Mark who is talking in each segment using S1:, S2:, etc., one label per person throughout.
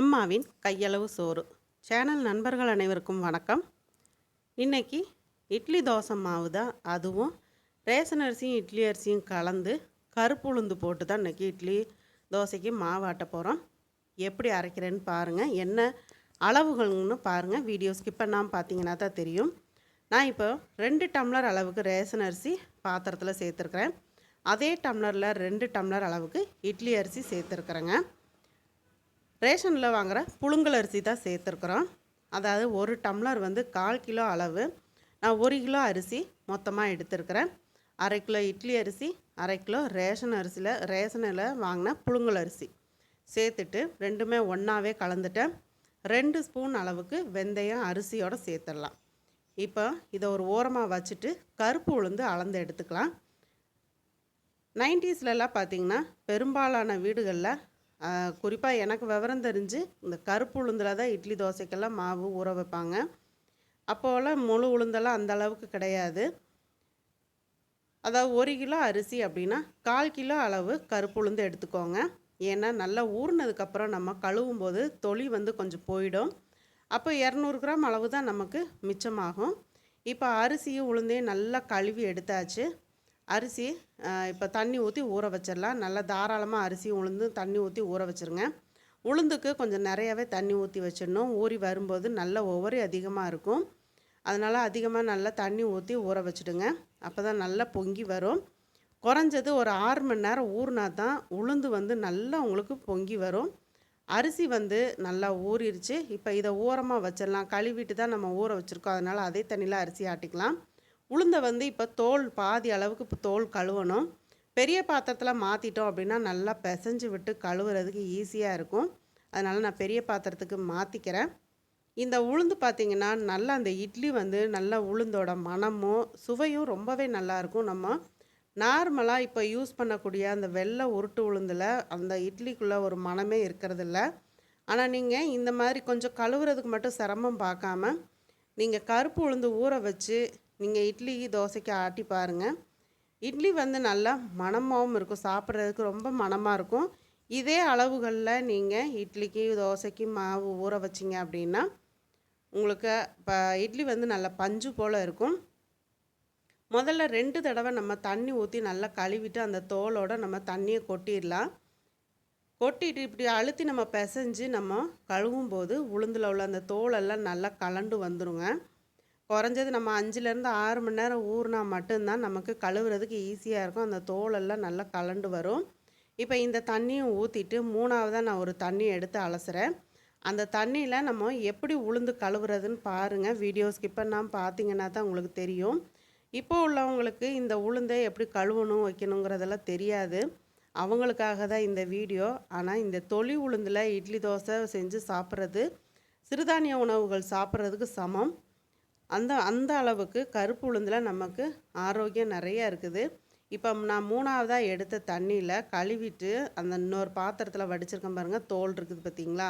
S1: அம்மாவின் கையளவு சோறு. சேனல் நண்பர்கள் அனைவருக்கும் வணக்கம். இன்னைக்கு இட்லி தோசை மாவு தான். அதுவும் ரேஷன் அரிசியும் இட்லி அரிசியும் கலந்து கருப்பு உளுந்து போட்டு தான் இன்றைக்கி இட்லி தோசைக்கு மாவு ஆட்ட போகிறோம் எப்படி அரைக்கிறேன்னு பாருங்கள் என்ன அளவுகள்னு பாருங்கள் வீடியோ ஸ்கிப் பண்ணாமல் பார்த்தீங்கன்னா தான் தெரியும். நான் இப்போ ரெண்டு டம்ளர் அளவுக்கு ரேஷன் அரிசி பாத்திரத்தில் சேர்த்துருக்குறேன். அதே டம்ளரில் ரெண்டு டம்ளர் அளவுக்கு இட்லி அரிசி சேர்த்துருக்குறேங்க. ரேஷனில் வாங்குகிற புழுங்கல் அரிசி தான் சேர்த்துருக்குறோம். அதாவது ஒரு டம்ளர் வந்து கால் கிலோ அளவு. நான் ஒரு கிலோ அரிசி மொத்தமாக எடுத்துருக்கிறேன். அரை கிலோ இட்லி அரிசி அரை கிலோ ரேஷன் அரிசியில் ரேஷனில் வாங்கின புழுங்கல் அரிசி. சேர்த்துட்டு ரெண்டுமே ஒன்றாவே கலந்துட்டேன். ரெண்டு ஸ்பூன் அளவுக்கு வெந்தயம் அரிசியோடு சேர்த்துடலாம். இப்போ இதை ஒரு ஓரமாக வச்சுட்டு கருப்பு உளுந்து அளந்து எடுத்துக்கலாம். நைன்டிஸ்லலாம் பார்த்திங்கன்னா பெரும்பாலான வீடுகளில் குறிப்பாக எனக்கு விவரம் தெரிஞ்சு இந்த கருப்பு உளுந்தில் தான் இட்லி தோசைக்கெல்லாம் மாவு ஊற வைப்பாங்க. அப்போல்லாம் முழு உளுந்தெல்லாம் அந்த அளவுக்கு கிடையாது. அதாவது ஒரு கிலோ அரிசி அப்படின்னா கால் கிலோ அளவு கருப்பு உளுந்து எடுத்துக்கோங்க. ஏன்னா நல்லா ஊறினதுக்கப்புறம் நம்ம கழுவும் போது தொளி வந்து கொஞ்சம் போயிடும். அப்போ இரநூறு கிராம் அளவு தான் நமக்கு மிச்சமாகும். இப்போ அரிசியும் உளுந்தையும் நல்லா கழுவி எடுத்தாச்சு. அரிசி இப்போ தண்ணி ஊற்றி ஊற வச்சிடலாம் நல்லா தாராளமாக அரிசி உளுந்து தண்ணி ஊற்றி ஊற வச்சுருங்க. உளுந்துக்கு கொஞ்சம் நிறையாவே தண்ணி ஊற்றி வச்சிடணும். ஊறி வரும்போது நல்ல ஒவ்வொரு அதிகமாக இருக்கும். அதனால் அதிகமாக நல்லா தண்ணி ஊற்றி ஊற வச்சுடுங்க. அப்போ தான் நல்லா பொங்கி வரும். குறைஞ்சது ஒரு ஆறு மணி நேரம் ஊறினா தான் உளுந்து வந்து நல்லா உங்களுக்கு பொங்கி வரும். அரிசி வந்து நல்லா ஊறிடுச்சு இப்போ இதை ஊரமாக வச்சிடலாம் கழுவிட்டு தான் நம்ம ஊற வச்சுருக்கோம். அதனால் அதே தண்ணியில் அரிசி ஆட்டிக்கலாம். உளுந்தை வந்து இப்போ தோல் பாதி அளவுக்கு இப்போ தோல் கழுவணும். பெரிய பாத்திரத்தில் மாற்றிட்டோம் அப்படின்னா நல்லா பிசைஞ்சு விட்டு கழுவுறதுக்கு ஈஸியாக இருக்கும். அதனால் நான் பெரிய பாத்திரத்துக்கு மாற்றிக்கிறேன் இந்த உளுந்து பார்த்திங்கன்னா நல்லா அந்த இட்லி வந்து நல்லா உளுந்தோட மணமும் சுவையும் ரொம்பவே நல்லாயிருக்கும் நம்ம நார்மலாக இப்போ யூஸ் பண்ணக்கூடிய அந்த வெள்ளை உருட்டு உளுந்தில் அந்த இட்லிக்குள்ளே ஒரு மணமே இருக்கிறதில்ல. ஆனால் நீங்கள் இந்த மாதிரி கொஞ்சம் கழுவுறதுக்கு மட்டும் சிரமம் பார்க்காம நீங்கள் கருப்பு உளுந்து ஊற வச்சு நீங்கள் இட்லி தோசைக்கு ஆட்டி பாருங்கள் இட்லி வந்து நல்லா மணமாகவும் இருக்கும். சாப்பிட்றதுக்கு ரொம்ப மணமாக இருக்கும். இதே அளவுகளில் நீங்கள் இட்லிக்கு தோசைக்கு மாவு ஊற வச்சிங்க அப்படின்னா உங்களுக்கு இப்போ இட்லி வந்து நல்லா பஞ்சு போல் இருக்கும். முதல்ல ரெண்டு தடவை நம்ம தண்ணி ஊற்றி நல்லா கழுவிட்டு அந்த தோலோட நம்ம தண்ணியை கொட்டிடலாம். கொட்டிட்டு இப்படி அழுத்தி நம்ம பிசைஞ்சு நம்ம கழுவும் போது உளுந்தில் உள்ள அந்த தோலெல்லாம் நல்லா கலண்டு வந்துடுங்க குறைஞ்சது நம்ம அஞ்சுலேருந்து ஆறு மணி நேரம் ஊறினா மட்டும்தான் நமக்கு கழுவுறதுக்கு ஈஸியாக இருக்கும். அந்த தோலெல்லாம் நல்லா கலண்டு வரும். இப்போ இந்த தண்ணியும் ஊற்றிட்டு மூணாவதாக நான் ஒரு தண்ணி எடுத்து அலசுகிறேன் அந்த தண்ணியில் நம்ம எப்படி உளுந்து கழுவுறதுன்னு பாருங்கள் வீடியோ ஸ்கிப் பண்ணாமல் பார்த்தீங்கன்னா தான் உங்களுக்கு தெரியும். இப்போ உள்ளவங்களுக்கு இந்த உளுந்தை எப்படி கழுவணும் வைக்கணுங்கிறதெல்லாம் தெரியாது. அவங்களுக்காக தான் இந்த வீடியோ. ஆனால் இந்த தொளி உளுந்தில் இட்லி தோசை செஞ்சு சாப்பிட்றது சிறுதானிய உணவுகள் சாப்பிட்றதுக்கு சமம். அந்த அந்த அளவுக்கு கருப்பு உளுந்தில் நமக்கு ஆரோக்கியம் நிறையா இருக்குது. இப்போ நான் மூணாவதாக எடுத்த தண்ணியில் கழுவிட்டு அந்த இன்னொரு பாத்திரத்தில் வடிச்சிருக்கேன் பாருங்கள் தோல் இருக்குது பார்த்தீங்களா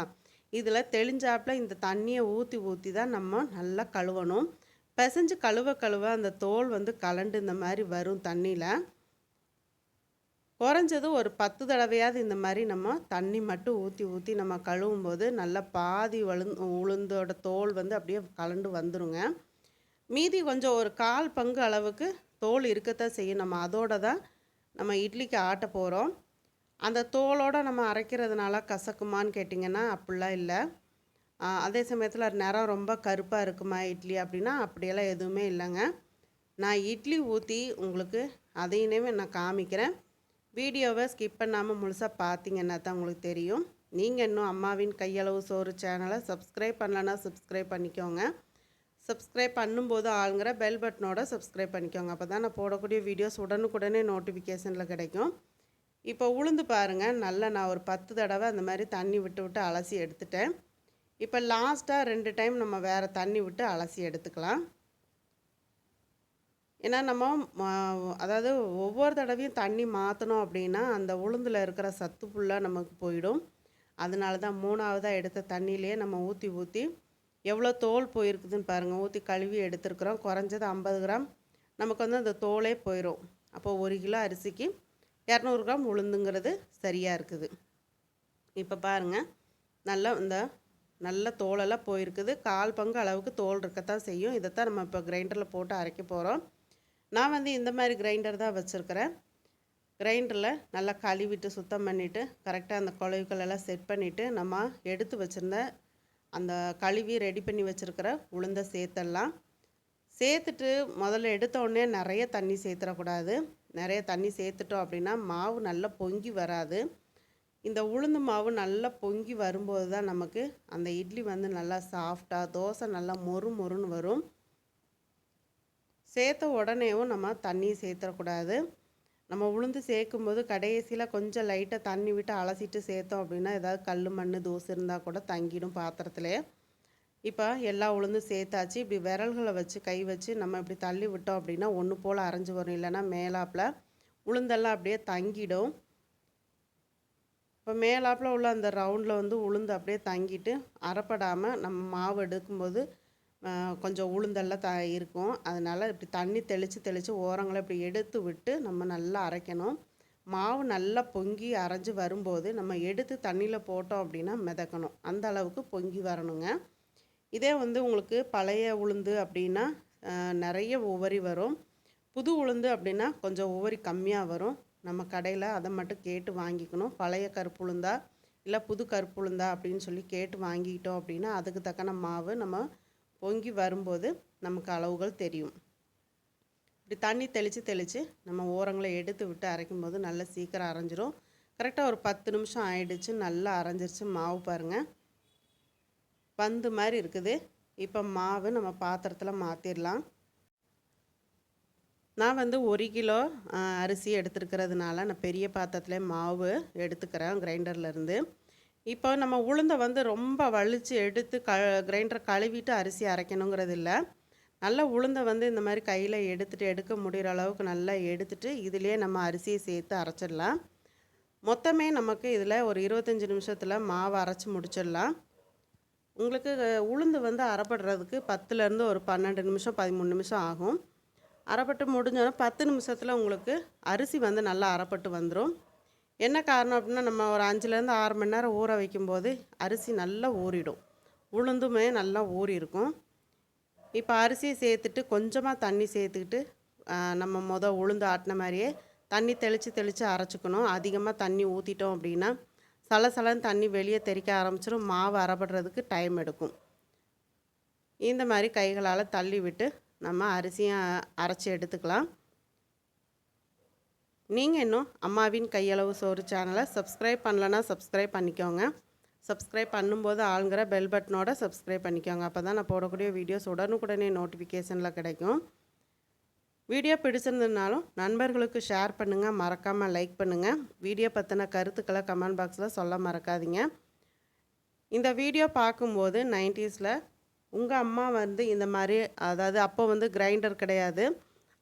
S1: இதில் தெளிஞ்சாப்பில் இந்த தண்ணியை ஊற்றி ஊற்றி தான் நம்ம நல்லா கழுவணும். பிசைஞ்சு கழுவ கழுவ அந்த தோல் வந்து கலண்டு இந்த மாதிரி வரும் தண்ணியில். குறைஞ்சது ஒரு பத்து தடவையாவது இந்த மாதிரி நம்ம தண்ணி மட்டும் ஊற்றி ஊற்றி நம்ம கழுவும் போது நல்லா பாதி வழுந் உளுந்தோட தோல் வந்து அப்படியே கலண்டு வந்துருங்க. மீதி கொஞ்சம் ஒரு கால் பங்கு அளவுக்கு தோல் இருக்கத்தான் செய்யும். நம்ம அதோடு தான் நம்ம இட்லிக்கு ஆட்ட போகிறோம் அந்த தோலோடு நம்ம அரைக்கிறதுனால கசக்குமான்னு கேட்டிங்கன்னா அப்படிலாம் இல்லை. அதே சமயத்தில் நிறம் ரொம்ப கருப்பாக இருக்குமா இட்லி அப்படின்னா அப்படியெல்லாம் எதுவுமே இல்லைங்க. நான் இட்லி ஊற்றி உங்களுக்கு அதையுமே நான் காமிக்கிறேன். வீடியோவை ஸ்கிப் பண்ணாமல் முழுசாக பார்த்தீங்கன்னா தான் உங்களுக்கு தெரியும். நீங்கள் இன்னும் அம்மாவின் கையளவு சோறு சேனலை சப்ஸ்கிரைப் பண்ணலன்னா சப்ஸ்கிரைப் பண்ணிக்கோங்க. சப்ஸ்கிரைப் பண்ணும்போது ஆளுங்கிற பெல் பட்டனோட சப்ஸ்கிரைப் பண்ணிக்கோங்க. அப்போ தான் நான் போடக்கூடிய வீடியோஸ் உடனுக்குடனே நோட்டிஃபிகேஷனில் கிடைக்கும். இப்போ உளுந்து பாருங்கள் நல்லா நான் ஒரு பத்து தடவை அந்த மாதிரி தண்ணி விட்டு விட்டு அலசி எடுத்துட்டேன். இப்போ லாஸ்ட்டாக ரெண்டு டைம் நம்ம வேறு தண்ணி விட்டு அலசி எடுத்துக்கலாம். ஏன்னா நம்ம அதாவது ஒவ்வொரு தடவையும் தண்ணி மாற்றணும் அப்படின்னா அந்த உளுந்தில் இருக்கிற சத்து ஃபுல்லாக நமக்கு போயிடும். அதனால தான் மூணாவதாக எடுத்த தண்ணியிலே நம்ம ஊற்றி ஊற்றி எவ்வளோ தோல் போயிருக்குதுன்னு பாருங்கள் ஊற்றி கழுவி எடுத்துருக்குறோம். குறைஞ்சது ஐம்பது கிராம். நமக்கு வந்து அந்த தோலே போயிடும் அப்போ ஒரு கிலோ அரிசிக்கு இரநூறு கிராம் உளுந்துங்கிறது சரியாக இருக்குது. இப்போ பாருங்கள் நல்லா இந்த நல்ல தோலெல்லாம் போயிருக்குது. கால் பங்கு அளவுக்கு தோல் இருக்கத்தான் செய்யும். இதைத்தான் நம்ம இப்போ கிரைண்டரில் போட்டு அரைக்க போகிறோம் நான் வந்து இந்த மாதிரி கிரைண்டர் தான் வச்சுருக்கிறேன். கிரைண்டரில் நல்லா கழுவிட்டு சுத்தம் பண்ணிவிட்டு கரெக்டாக அந்த குழவுகள் எல்லாம் செட் பண்ணிவிட்டு நம்ம எடுத்து வச்சுருந்த அந்த கழுவி ரெடி பண்ணி வச்சுருக்கிற உளுந்தை சேர்த்துடலாம் சேர்த்துட்டு முதல்ல எடுத்த உடனே நிறைய தண்ணி சேர்த்துடக்கூடாது. நிறைய தண்ணி சேர்த்துட்டோம் அப்படின்னா மாவு நல்லா பொங்கி வராது. இந்த உளுந்து மாவு நல்லா பொங்கி வரும்போது தான் நமக்கு அந்த இட்லி வந்து நல்லா சாஃப்டாக தோசை நல்லா மொறு மொறுன்னு வரும். சேர்த்த உடனேவும் நம்ம தண்ணி சேர்த்துடக்கூடாது. நம்ம உளுந்து சேர்க்கும்போது கடைசியில் கொஞ்சம் லைட்டாக தண்ணி விட்டு அலசிட்டு சேர்த்தோம் அப்படின்னா ஏதாவது கல் மண் தோசை இருந்தால் கூட தங்கிடும் பாத்திரத்துலேயே இப்போ எல்லா உளுந்தும் சேர்த்தாச்சு. இப்படி விரல்களை வச்சு கை வச்சு நம்ம இப்படி தள்ளி விட்டோம் அப்படின்னா ஒன்று போல் அரைஞ்சி வரும். இல்லைன்னா மேலாப்பில் உளுந்தெல்லாம் அப்படியே தங்கிடும். இப்போ மேலாப்பில் உள்ள அந்த ரவுண்டில் வந்து உளுந்து அப்படியே தங்கிட்டு அரைப்படாமல் நம்ம மாவு எடுக்கும்போது கொஞ்சம் உளுந்தெல்லாம் த இருக்கும். அதனால் இப்படி தண்ணி தெளித்து தெளித்து ஓரங்களை இப்படி எடுத்து விட்டு நம்ம நல்லா அரைக்கணும். மாவு நல்லா பொங்கி அரைஞ்சி வரும்போது நம்ம எடுத்து தண்ணியில் போட்டோம் அப்படின்னா மிதக்கணும். அந்த அளவுக்கு பொங்கி வரணுங்க. இதே வந்து உங்களுக்கு பழைய உளுந்து அப்படின்னா நிறைய உவரி வரும். புது உளுந்து அப்படின்னா கொஞ்சம் உவரி கம்மியாக வரும். நம்ம கடையில் அதை மட்டும் கேட்டு வாங்கிக்கணும். பழைய கருப்பு உளுந்தா இல்லை புது கருப்பு உளுந்தா அப்படின்னு சொல்லி கேட்டு வாங்கிக்கிட்டோம் அப்படின்னா அதுக்கு தக்கன மாவு நம்ம பொங்கி வரும்போது நமக்கு அளவுகள் தெரியும். இப்படி தண்ணி தெளித்து தெளித்து நம்ம ஓரங்களை எடுத்து விட்டு அரைக்கும் போது நல்லா சீக்கிரம் அரைஞ்சிரும். கரெக்டாக ஒரு பத்து நிமிஷம் ஆயிடுச்சு நல்லா அரைஞ்சிருச்சு மாவு பாருங்கள் பந்து மாதிரி இருக்குது. இப்போ மாவு நம்ம பாத்திரத்தில் மாற்றிடலாம் நான் வந்து ஒரு கிலோ அரிசி எடுத்துருக்கிறதுனால நான் பெரிய பாத்திரத்தில் மாவு எடுத்துக்கிறேன் கிரைண்டர்லேருந்து இப்போ நம்ம உளுந்தை வந்து ரொம்ப வலித்து எடுத்து க கிரைண்டரை கழுவிட்டு அரிசி அரைக்கணுங்கிறது இல்லை நல்லா உளுந்தை வந்து இந்த மாதிரி கையில் எடுத்துகிட்டு எடுக்க முடிகிற அளவுக்கு நல்லா எடுத்துகிட்டு இதிலே நம்ம அரிசியை சேர்த்து அரைச்சிடலாம். மொத்தமே நமக்கு இதில் ஒரு இருபத்தஞ்சி நிமிஷத்தில் மாவு அரைச்சி முடிச்சிடலாம். உங்களுக்கு உளுந்து வந்து அரைப்படுறதுக்கு பத்துலேருந்து ஒரு பன்னெண்டு நிமிஷம் பதிமூணு நிமிஷம் ஆகும். அரைப்பட்டு முடிஞ்சோன்னா பத்து நிமிஷத்தில் உங்களுக்கு அரிசி வந்து நல்லா அரைப்பட்டு வந்துடும் என்ன காரணம் அப்படின்னா நம்ம ஒரு அஞ்சுலேருந்து ஆறு மணி நேரம் ஊற வைக்கும்போது அரிசி நல்லா ஊறிடும். உளுந்துமே நல்லா ஊறி இருக்கும் இப்போ அரிசியை சேர்த்துட்டு கொஞ்சமாக தண்ணி சேர்த்துக்கிட்டு நம்ம மொதல் உளுந்து ஆட்டின மாதிரியே தண்ணி தெளித்து தெளித்து அரைச்சிக்கணும். அதிகமாக தண்ணி ஊற்றிட்டோம் அப்படின்னா சலசலன்னு தண்ணி வெளியே தெறிக்க ஆரம்பிச்சிடும் மாவு அரைப்படுறதுக்கு டைம் எடுக்கும். இந்த மாதிரி கைகளால் தள்ளி விட்டு நம்ம அரிசியை அரைச்சி எடுத்துக்கலாம். நீங்கள் இன்னும் அம்மாவின் கையளவு சோறு சேனலை சப்ஸ்கிரைப் பண்ணலன்னா சப்ஸ்கிரைப் பண்ணிக்கோங்க. சப்ஸ்கிரைப் பண்ணும்போது ஆளுங்கிற பெல் பட்டனோட சப்ஸ்கிரைப் பண்ணிக்கோங்க. அப்போ தான் நான் போடக்கூடிய வீடியோஸ் உடனுக்குடனே நோட்டிஃபிகேஷனில் கிடைக்கும். வீடியோ பிடிச்சிருந்ததுனாலும் நண்பர்களுக்கு ஷேர் பண்ணுங்கள் மறக்காமல் லைக் பண்ணுங்கள் வீடியோ பற்றின கருத்துக்களை கமெண்ட் பாக்ஸில் சொல்ல மறக்காதீங்க. இந்த வீடியோ பார்க்கும்போது நைன்டிஸில் உங்கள் அம்மா வந்து இந்த மாதிரி அதாவது அப்போ வந்து கிரைண்டர் கிடையாது.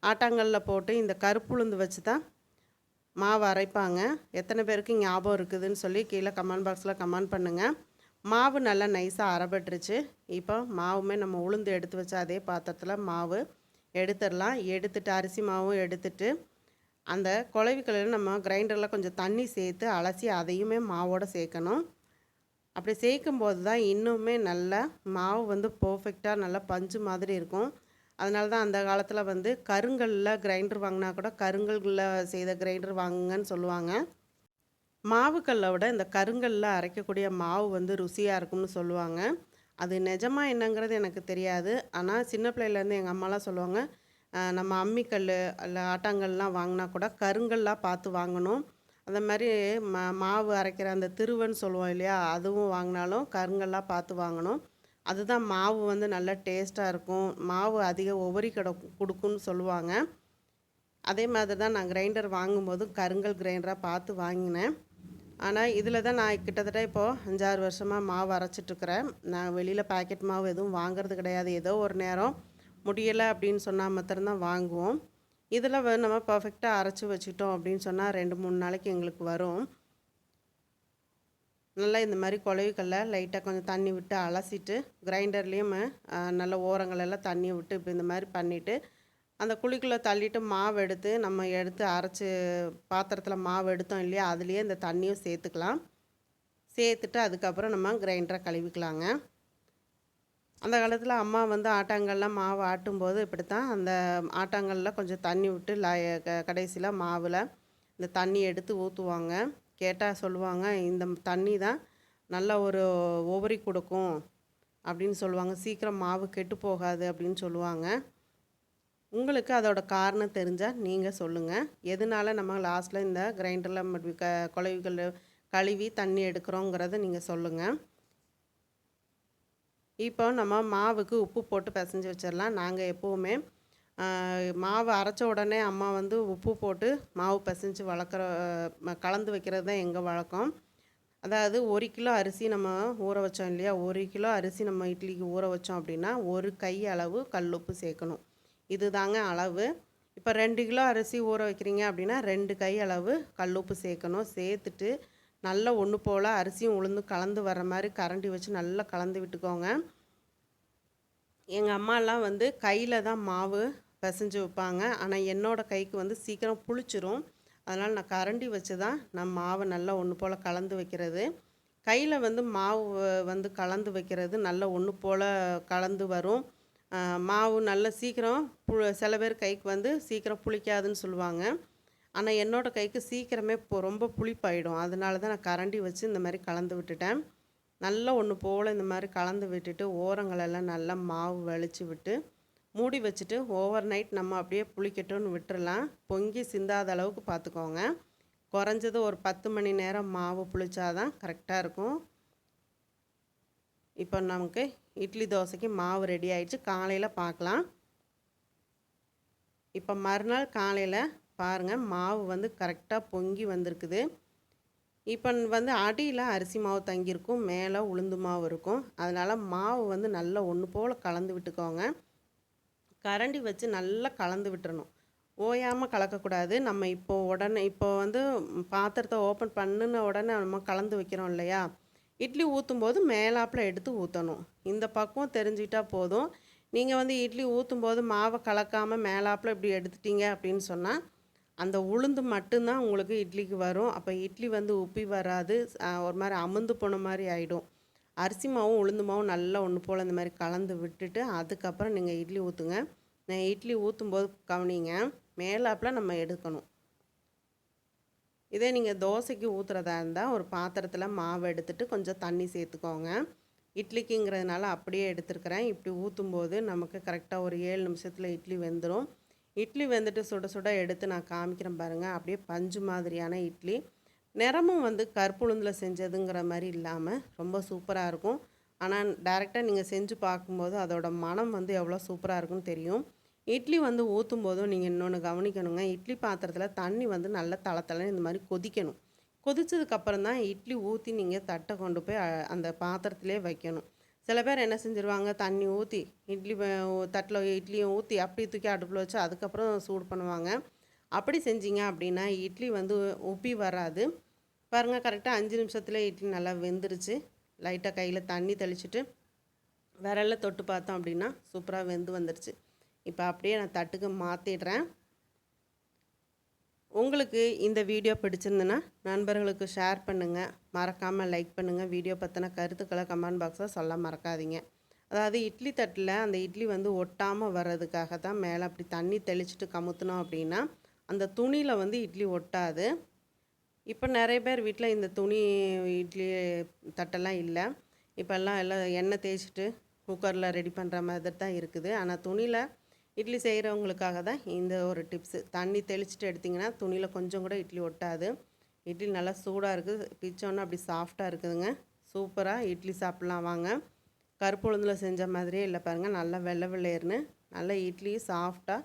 S1: ஆட்டாங்கல்ல போட்டு இந்த கருப்புளுந்து வச்சு தான் மாவு அரைப்பாங்க. எத்தனை பேருக்கு ஞாபகம் இருக்குதுன்னு சொல்லி கீழே கமெண்ட் பாக்ஸில் கமெண்ட் பண்ணுங்கள் மாவு நல்லா நைஸாக அரைபட்டுருச்சு. இப்போ மாவுமே நம்ம உளுந்து எடுத்து வச்ச அதே பாத்திரத்தில் மாவு எடுத்துடலாம். எடுத்துட்டு அரிசி மாவும் எடுத்துட்டு அந்த குழவிகளில் நம்ம கிரைண்டரில் கொஞ்சம் தண்ணி சேர்த்து அலசி அதையுமே மாவோடு சேர்க்கணும். அப்படி சேர்க்கும் போது தான் இன்னுமே நல்லா மாவு வந்து பர்ஃபெக்டாக நல்லா பஞ்சு மாதிரி இருக்கும். அதனால தான் அந்த காலத்தில் வந்து கருங்கல்லில் கிரைண்டர் வாங்கினா கூட கருங்கல்ல செய்த கிரைண்டர் வாங்குங்கன்னு சொல்லுவாங்க. மாவுக்கல்லை விட இந்த கருங்கல்ல அரைக்கக்கூடிய மாவு வந்து ருசியாக இருக்கும்னு சொல்லுவாங்க. அது நிஜமாக என்னங்கிறது எனக்கு தெரியாது. ஆனால் சின்ன பிள்ளையிலேருந்து எங்கள் அம்மாலாம் சொல்லுவாங்க நம்ம அம்மிக்கல் இல்லை ஆட்டாங்கல்லாம் வாங்கினா கூட கருங்கல்லாம் பார்த்து வாங்கணும். அந்த மாதிரி மா மாவு அரைக்கிற அந்த திருவன்னு சொல்லுவோம் இல்லையா அதுவும் வாங்கினாலும் கருங்கல்லாம் பார்த்து வாங்கணும். அதுதான் மாவு வந்து நல்லா டேஸ்ட்டாக இருக்கும். மாவு அதிக ஒவ்வொரு கிட கொடுக்குன்னு சொல்லுவாங்க. அதே மாதிரி தான் நான் கிரைண்டர் வாங்கும்போது கருங்கல் கிரைண்டராக பார்த்து வாங்கினேன். ஆனால் இதில் தான் நான் கிட்டத்தட்ட இப்போது அஞ்சாறு வருஷமாக மாவு அரைச்சிட்ருக்கிறேன். நான் வெளியில் பேக்கெட் மாவு எதுவும் வாங்குறது கிடையாது. ஏதோ ஒரு நேரம் முடியலை அப்படின்னு சொன்னால் மாத்திரம்தான் வாங்குவோம். இதில் நம்ம பர்ஃபெக்டாக அரைச்சி வச்சுக்கிட்டோம் அப்படின்னு சொன்னால் ரெண்டு மூணு நாளைக்கு எங்களுக்கு வரும். நல்லா இந்த மாதிரி குழவிக்கல்ல லைட்டாக கொஞ்சம் தண்ணி விட்டு அலசிட்டு கிரைண்டர்லேயும் நல்ல ஓரங்களெல்லாம் தண்ணி விட்டு இப்போ இந்த மாதிரி பண்ணிவிட்டு அந்த குழிக்குள்ளே தள்ளிட்டு மாவு எடுத்து நம்ம எடுத்து அரைச்சி பாத்திரத்தில் மாவு எடுத்தோம் இல்லையா அதுலேயே இந்த தண்ணியும் சேர்த்துக்கலாம். சேர்த்துட்டு அதுக்கப்புறம் நம்ம கிரைண்டரை கழுவிக்கலாங்க. அந்த காலத்தில் அம்மா வந்து ஆட்டாங்கல்லாம் மாவு ஆட்டும்போது இப்படி தான் அந்த ஆட்டாங்கல்ல கொஞ்சம் தண்ணி விட்டு ல கடைசியில் மாவில் இந்த தண்ணி எடுத்து ஊற்றுவாங்க கேட்டால் சொல்லுவாங்க இந்த தண்ணி தான் நல்ல ஒரு உபரி கொடுக்கும் அப்படின்னு சொல்லுவாங்க. சீக்கிரம் மாவு கெட்டு போகாது அப்படின்னு சொல்லுவாங்க. உங்களுக்கு அதோட காரணம் தெரிஞ்சால் நீங்கள் சொல்லுங்கள் எதனால நம்ம லாஸ்ட்டில் இந்த கிரைண்டரில் க குழவிகள் கழுவி தண்ணி எடுக்கிறோங்கிறத நீங்கள் சொல்லுங்கள் இப்போ நம்ம மாவுக்கு உப்பு போட்டு பிசைஞ்சு வச்சிடலாம் நாங்கள் எப்போவுமே மாவு அரைச்ச உடனே அம்மா வந்து உப்பு போட்டு மாவு பசைஞ்சு வளர்க்குற கலந்து வைக்கிறது தான் எங்கள் வழக்கம். அதாவது ஒரு கிலோ அரிசி நம்ம ஊற வச்சோம் இல்லையா? ஒரு கிலோ அரிசி நம்ம இட்லிக்கு ஊற வச்சோம் அப்படின்னா ஒரு கை அளவு கல்லுப்பு சேர்க்கணும். இது தாங்க அளவு. இப்போ ரெண்டு கிலோ அரிசி ஊற வைக்கிறீங்க அப்படின்னா ரெண்டு கை அளவு கல்லுப்பு சேர்க்கணும். சேர்த்துட்டு நல்லா ஒன்று போல் அரிசியும் உளுந்து கலந்து வர மாதிரி கரண்டி வச்சு நல்லா கலந்து விட்டுக்கோங்க. எங்கள் அம்மாலாம் வந்து கையில் தான் மாவு பிசைஞ்சு வைப்பாங்க. ஆனால் என்னோடய கைக்கு வந்து சீக்கிரம் புளிச்சிரும். அதனால் நான் கரண்டி வச்சு தான் நான் மாவை நல்லா ஒன்று போல் கலந்து வைக்கிறது. கையில் வந்து மாவு வந்து கலந்து வைக்கிறது நல்லா ஒன்று போல் கலந்து வரும். மாவு நல்லா சீக்கிரம் பு சில பேர் கைக்கு வந்து சீக்கிரம் புளிக்காதுன்னு சொல்லுவாங்க. ஆனால் என்னோடய கைக்கு சீக்கிரமே இப்போ ரொம்ப புளிப்பாயிடும். அதனால தான் நான் கரண்டி வச்சு இந்த மாதிரி கலந்து விட்டுட்டேன். நல்லா ஒன்று போல் இந்த மாதிரி கலந்து விட்டுட்டு ஓரங்களெல்லாம் நல்லா மாவு வலிச்சு விட்டு மூடி வச்சுட்டு ஓவர் நைட் நம்ம அப்படியே புளிக்கட்டும்னு விட்டுறலாம். பொங்கி சிந்தாத அளவுக்கு பார்த்துக்கோங்க. குறைஞ்சது ஒரு பத்து மணி நேரம் மாவு புளிச்சாதான் கரெக்டாக இருக்கும். இப்போ நமக்கு இட்லி தோசைக்கு மாவு ரெடி ஆயிடுச்சு. காலையில் பார்க்கலாம். இப்போ மறுநாள் காலையில் பாருங்கள் மாவு வந்து கரெக்டாக பொங்கி வந்திருக்குது. இப்போ வந்து அடியில் அரிசி மாவு தங்கியிருக்கும் மேலே உளுந்து மாவு இருக்கும். அதனால் மாவு வந்து நல்லா ஒன்று போல் கலந்து விட்டுக்கோங்க. கரண்டி வச்சு நல்லா கலந்து விட்டுறணும். ஓயாமல் கலக்கக்கூடாது. நம்ம இப்போ உடனே இப்போ வந்து பாத்திரத்தை ஓப்பன் பண்ணின உடனே நம்ம கலந்து வைக்கிறோம் இல்லையா? இட்லி ஊற்றும் போது மேலாப்பில் எடுத்து ஊற்றணும் இந்த பக்குவம் தெரிஞ்சுக்கிட்டால் போதும். நீங்கள் வந்து இட்லி ஊற்றும் போது மாவை கலக்காமல் மேலாப்பில் இப்படி எடுத்துட்டீங்க அப்படின்னு சொன்னால் அந்த உளுந்து மட்டும்தான் உங்களுக்கு இட்லிக்கு வரும். அப்போ இட்லி வந்து உப்பி வராது. ஒரு மாதிரி அமுந்து போன மாதிரி ஆகிடும் அரிசி மாவும் உளுந்து மாவும் நல்லா ஒன்று போல் இந்த மாதிரி கலந்து விட்டுட்டு அதுக்கப்புறம் நீங்கள் இட்லி ஊற்றுங்க நான் இட்லி ஊற்றும் போது கவனிங்க மேலாப்பில் நம்ம எடுக்கணும். இதே நீங்கள் தோசைக்கு ஊற்றுறதா இருந்தால் ஒரு பாத்திரத்தில் மாவு எடுத்துகிட்டு கொஞ்சம் தண்ணி சேர்த்துக்கோங்க. இட்லிக்குங்கிறதுனால அப்படியே எடுத்துருக்கிறேன். இப்படி ஊற்றும் போது நமக்கு கரெக்டாக ஒரு ஏழு நிமிஷத்தில் இட்லி வெந்துடும் இட்லி வெந்துட்டு சுட சுட எடுத்து நான் காமிக்கிறேன் பாருங்கள் அப்படியே பஞ்சு மாதிரியான இட்லி. நிறமும் வந்து கற்புளுந்தில் செஞ்சதுங்கிற மாதிரி இல்லாமல் ரொம்ப சூப்பராக இருக்கும். ஆனால் டேரெக்டாக நீங்கள் செஞ்சு பார்க்கும்போது அதோட மனம் வந்து எவ்வளோ சூப்பராக இருக்குன்னு தெரியும். இட்லி வந்து ஊற்றும் போதும் நீங்கள் இன்னொன்று கவனிக்கணுங்க. இட்லி பாத்திரத்தில் தண்ணி வந்து நல்லா தளத்தளன்னு இந்த மாதிரி கொதிக்கணும். கொதிச்சதுக்கப்புறம் தான் இட்லி ஊற்றி நீங்கள் தட்டை கொண்டு போய் அந்த பாத்திரத்திலே வைக்கணும். சில பேர் என்ன செஞ்சுருவாங்க? தண்ணி ஊற்றி இட்லி தட்டில் இட்லியும் ஊற்றி அப்படி தூக்கி அடுப்பில் வச்சு அதுக்கப்புறம் சூடு பண்ணுவாங்க. அப்படி செஞ்சீங்க அப்படின்னா இட்லி வந்து உப்பி வராது. பாருங்கள் கரெக்டாக அஞ்சு நிமிஷத்தில் இட்லி நல்லா வெந்துருச்சு. லைட்டாக கையில் தண்ணி தெளிச்சுட்டு விரலில் தொட்டு பார்த்தோம் அப்படின்னா சூப்பராக வெந்து வந்துருச்சு. இப்போ அப்படியே நான் தட்டுக்கு மாற்றிடுறேன் உங்களுக்கு இந்த வீடியோ பிடிச்சிருந்துன்னா நண்பர்களுக்கு ஷேர் பண்ணுங்கள் மறக்காமல் லைக் பண்ணுங்கள் வீடியோ பற்றின கருத்துக்களை கமெண்ட் பாக்ஸில் சொல்ல மறக்காதீங்க. அதாவது இட்லி தட்டில் அந்த இட்லி வந்து ஒட்டாமல் வர்றதுக்காக தான் மேலே அப்படி தண்ணி தெளிச்சுட்டு கமுத்துனோம் அப்படின்னா அந்த துணியில் வந்து இட்லி ஒட்டாது. இப்போ நிறைய பேர் வீட்டில் இந்த துணி இட்லி தட்டெல்லாம் இல்லை. இப்போல்லாம் எல்லாம் எண்ணெய் தேய்ச்சிட்டு குக்கரில் ரெடி பண்ணுற மாதிரி தான் இருக்குது. ஆனால் துணியில் இட்லி செய்கிறவங்களுக்காக தான் இந்த ஒரு டிப்ஸு தண்ணி தெளிச்சுட்டு எடுத்திங்கன்னா துணியில் கொஞ்சம் கூட இட்லி ஒட்டாது. இட்லி நல்லா சூடாக இருக்குது. பிச்சோன்னா அப்படி சாஃப்டாக இருக்குதுங்க. சூப்பராக இட்லி சாப்பிட்லாம் வாங்க. கருப்பு உளுந்தில் செஞ்ச மாதிரியே இல்லை பாருங்கள் நல்லா வெள்ளை வெள்ளையர்னு. நல்லா இட்லி சாஃப்டாக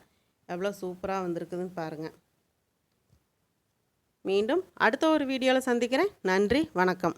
S1: எவ்வளோ சூப்பராக வந்திருக்குதுன்னு பாருங்கள் மீண்டும் அடுத்த ஒரு வீடியோவில் சந்திக்கிறேன். நன்றி வணக்கம்.